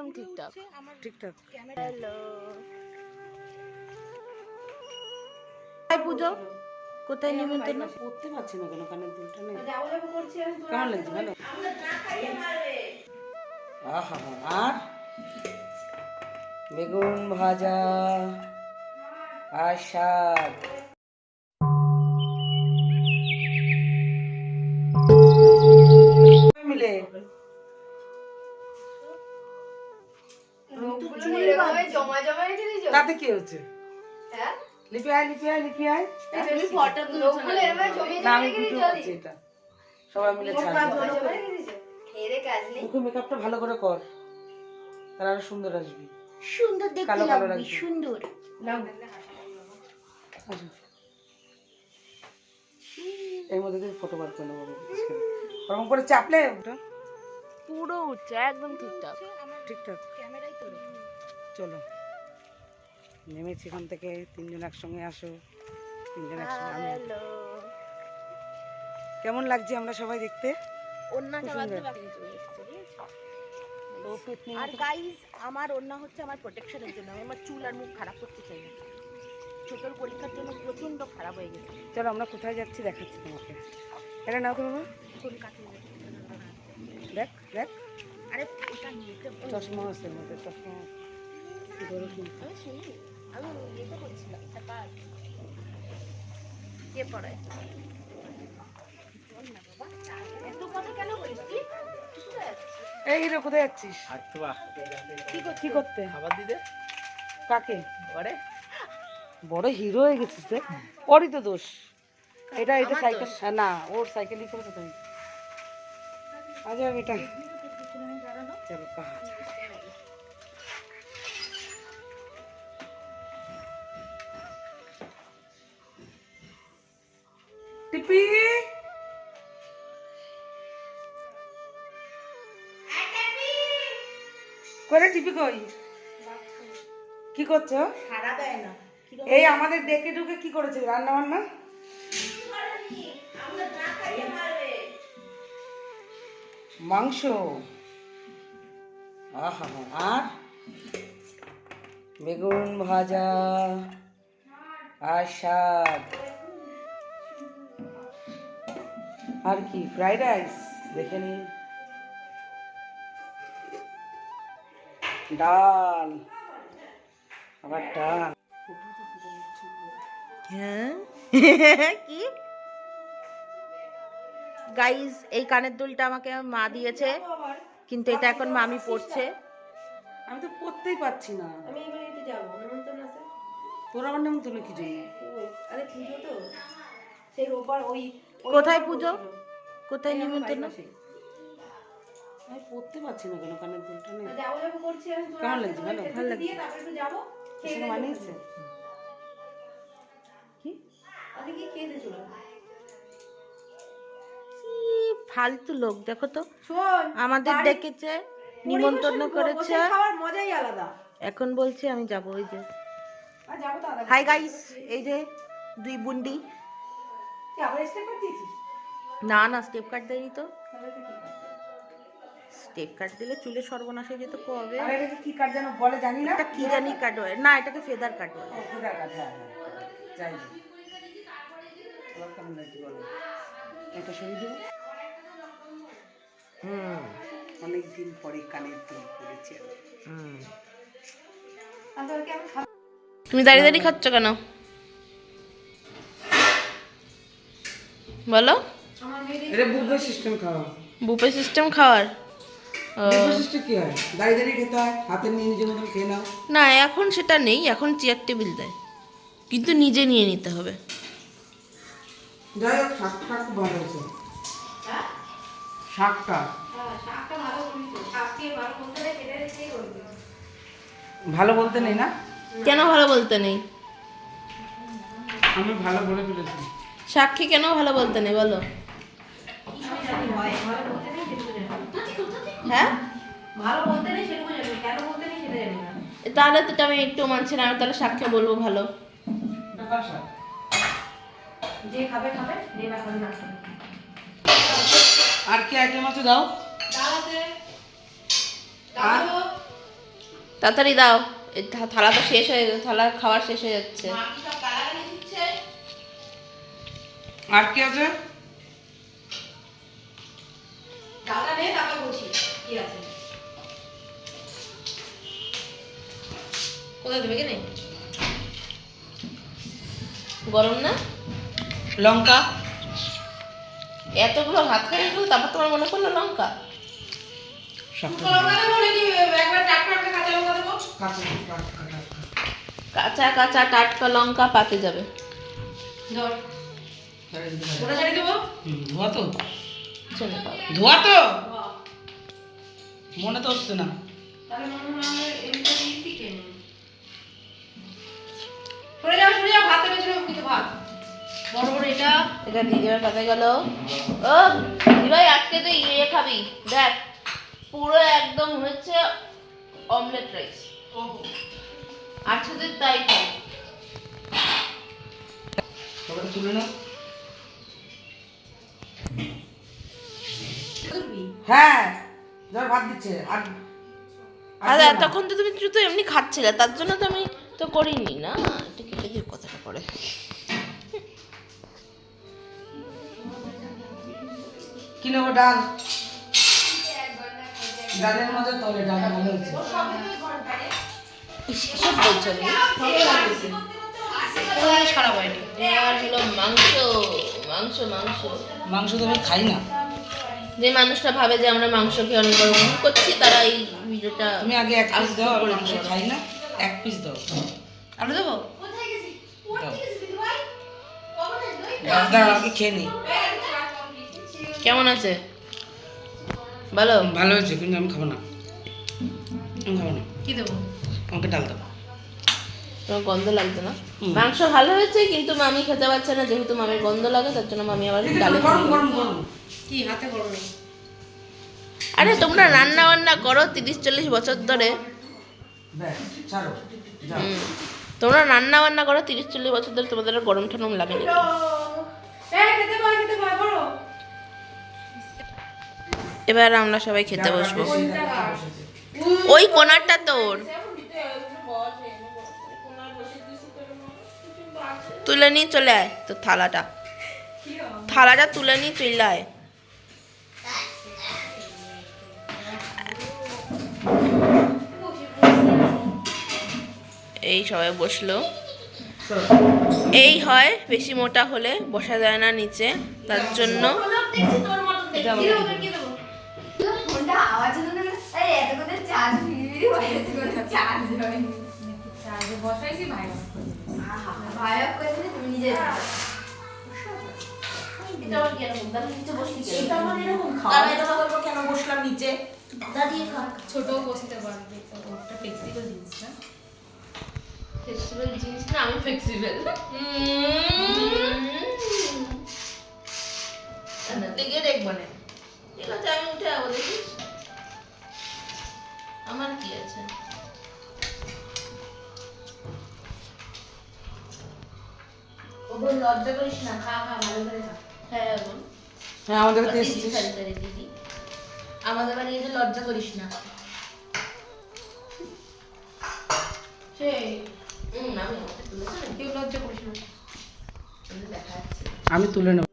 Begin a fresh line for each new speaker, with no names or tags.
একদম ঠিকঠাক।
ঠিকঠাক।
হ্যালো কোথায় পুজো কোথায় নিমন্ত্রণ
পড়তে পারছি না কেন? কানের দুলটা নেই। কেমন লাগছে? ভালো? আহা আর? বেগুন ভাজা আর শাক। মিলে
জমা জমা রেখে দিয়েছ?
তাতে কি হচ্ছে?
হ্যাঁ?
লিপি আয় লিপি আয় লিপি আয়।
তুমি ফটো লোকগুলো এরকম ছবি
না আমি ভিডিও করছি এটা। সবাই মিলে ছাড়বো
হেরে কাজ নেই।
মুখে মেকআপটা ভালো করে কর। তাহলে আরও সুন্দর আসবি।
সুন্দর দেখতে
কালো কালো
লাগবে
লাগবে।
সুন্দর।
এর মধ্যে দিয়ে ফটো বার করে নেব ওরকম করে চাপলে ওটা।
পুরো উঠছে একদম ঠিকঠাক।
ঠিকঠাক। চলো। নেমেছি এখান থেকে তিনজন একসঙ্গে আসো। তিনজন একসঙ্গে আমি কেমন লাগছে আমরা সবাই দেখতে?
আর গাইস আমার ওন্না হচ্ছে আমার প্রোটেকশনের জন্য। আমি আমার চুল আর মুখ খারাপ করতে চাই না। ছোটর পরীক্ষার জন্য প্রচণ্ড খারাপ হয়ে গেছে।
চলো আমরা কোথায় যাচ্ছি দেখাচ্ছি তোমাকে। এটা নাও তো বাবা।
চুল কাটিয়ে
দেখ দেখ।
আরে
চশমা আছে মধ্যে চশমা কিন্তু
শুনি আমি ইয়েতে করছিলাম কাজ কে পড়ায়?
এই রে কোথায় যাচ্ছিস
কি
করতে?
খাবার দিতে?
কাকে?
পরে
বড় হিরো হয়ে গেছিস রে ওরই তো দোষ। এটা এটা সাইকেল না ওর সাইকেলই করেছ তুমি আচ্ছা এটা চলো কাহা টিপি করে টিপি কই? কি করছ? এই আমাদের ডেকে ঢুকে কি করেছে? রান্না বান্না মাংস। আহা আর? বেগুন ভাজা। আর শাক। আর কি ফ্রাইড রাইস দেখে নি। ডাল আবার ডাল।
হ্যাঁ? কি? গাইস এই কানের দুলটা আমাকে মা দিয়েছে কিন্তু এটা এখন মামি পড়ছে।
আমি তো পড়তেই পারছি না।
আমি এই বাড়িতে যাব নেমন্তন্ন আছে।
তোর আবার নেমন্তন্ন কি জন্য
আরে পুজো তো। সেই রোববার ওই
কোথায় পুজো? কোথায় নিমন্ত্রণ?
আমি পড়তে পারছি না কেন কানের দুলটা নেই। কেমন লাগছে? ভালো? ভালো লাগছে? মানিয়েছে? কি?
ফালতু লোক দেখো তো। আমাদের ডেকেছে নিমন্ত্রণ করেছে।
মজাই আলাদা।
এখন বলছি আমি যাব ওই যে।
আর যাব দাদা
হাই গাইস এই যে দুই বুন্ডি। না না স্টেপ কাট দেয়নি তো? স্টেপ কাট দিলে চুলে সর্বনাশ হয়ে যেত কবে?
কি কাট যেন বলে জানি না।
এটা কি জানি কাট বলে? না এটাকে ফেদার কাট
হ্যাঁ, হ্যাঁ, যাই? এটা সরিয়ে দেবো।
হুম।
অনেকদিন পরে কানের দুল পড়েছে
হুম। তুমি দাঁড়িয়ে দাঁড়িয়ে খাচ্ছ কেন? বলো।
এটা বুফে সিস্টেম খাওয়া।
বুফে সিস্টেম খাওয়ার?
হয়? হয়?
না এখন সেটা নেই এখন চেয়ার টেবিল দেয়। কিন্তু নিজে নিয়ে নিতে হবে।
হ্যাঁ? শাকটা? ভালো করিস শাককে ভালো বলতে রে কেটে রেখে করবি?
ভালো বলতে নেই না?
কেন ভালো বলতে নেই?
আমি ভালো বলে ফেলেছি।
সাক্ষী কেন ভালো বলতে নেই বলো।
হয়?
তাহলে তো আমি একটু মানছি না আমি তাহলে সাক্ষী বলব ভালো।
আর কি আইটেম আছে দাও?
তাড়াতাড়ি দাও থালা তো শেষ হয়ে থালা খাওয়ার শেষ হয়ে যাচ্ছে।
আর কি আছে?
ডালটা নে তারপর বলছি কি আছে? কোথায় দেবে কি
গরম না?
লঙ্কা।
এতগুলো ভাত খেয়ে গেলো তারপর তোমার মনে পড়ল লঙ্কা?
সব
লঙ্কা একবার টাটকা টাটকা কাঁচা
কাঁচা কাঁচা কাঁচা
কাঁচা কাঁচা টাটকা লঙ্কা পাতে যাবে।
ধর। ওটা ছেড়ে দেবো?
ধোয়া তো। ধোয়া তো? মনে তো হচ্ছে না।
সরে যাও সরে যাও ভাত বেঁচে কিন্তু ভাত। বড় বড় এটা।
এটা দিয়ে দেবে গেল। ও ভাই আজকে তো ইয়ে খাবি দেখ পুরো একদম হচ্ছে অমলেট রাইস আজকে তো তাই খাই
তুলে নাও। হ্যাঁ ধর ভাত দিচ্ছে আর।
এতক্ষণ তো তুমি এমনি খাচ্ছিলে তার জন্য তো আমি তো করিনি না? এটা কেটে দিয়ে কথাটা পড়ে।
কি নেব ডাল? ডালের মধ্যে তলে ডালটা ভালো হয়েছে।
সব বলছো তুমি?
খারাপ হয়নি
আর হলো মাংস মাংস মাংস।
মাংস তো আমি খাই না।
যে মানুষটা ভাবে যে আমরা মাংস খেয়ে অনেক বড় ভুল করছি তারা এই ভিডিওটা
তুমি আগে এক পিস দাও আর মাংস খাই না এক পিস দাও।
আলু দেবো?
দাও। আগে খেয়ে নিই
কেমন আছে? ভালো?
ভালো হয়েছে কিন্তু আমি খাব না। আমি খাব না।
কি দেবো?
আমাকে ডাল দাও।
তোমার গন্ধ লাগতো না? মাংস ভালো হয়েছে কিন্তু মামি খেতে পারছে না যেহেতু মামির গন্ধ লাগে তার জন্য মামি আবার ডালে
গরম গরম গরম।
কি হাতে
আরে তোমরা রান্না বান্না করো তিরিশ চল্লিশ বছর ধরে। তোমরা রান্না বান্না করো তিরিশ চল্লিশ বছর ধরে তোমাদের আর গরম ঠান্ডা লাগে
বড়।
এবার আমরা সবাই খেতে বসবো। ওই কোনারটা তোর। তুলে নিয়ে চলে আয় তোর থালাটা। থালাটা তুলে নিয়ে চলে আয়। এই সবাই বসল। এই হয় বেশি মোটা হলে বসা যায় না নিচে তার জন্য।
হয়ে কোনো
বসলাম নিচে
দাঁড়িয়ে
ছোট বসতে পারবে জিনিস না।
ফ্লেক্সিবল জিনিস না আমি ফ্লেক্সিবল গিয়ে দেখব না। ঠিক আছে আমি উঠে যাব দেখিস? আমার কি আছে? ওপর লজ্জা করিস না খা খা ভালো করে খা। হ্যাঁ
হ্যাঁ আমাদের কাছে এসেছিস।
সারি সারি দিদি। আমাদের বাড়ি এসে লজ্জা করিস না।
সেই।
আমি তুলে নেব।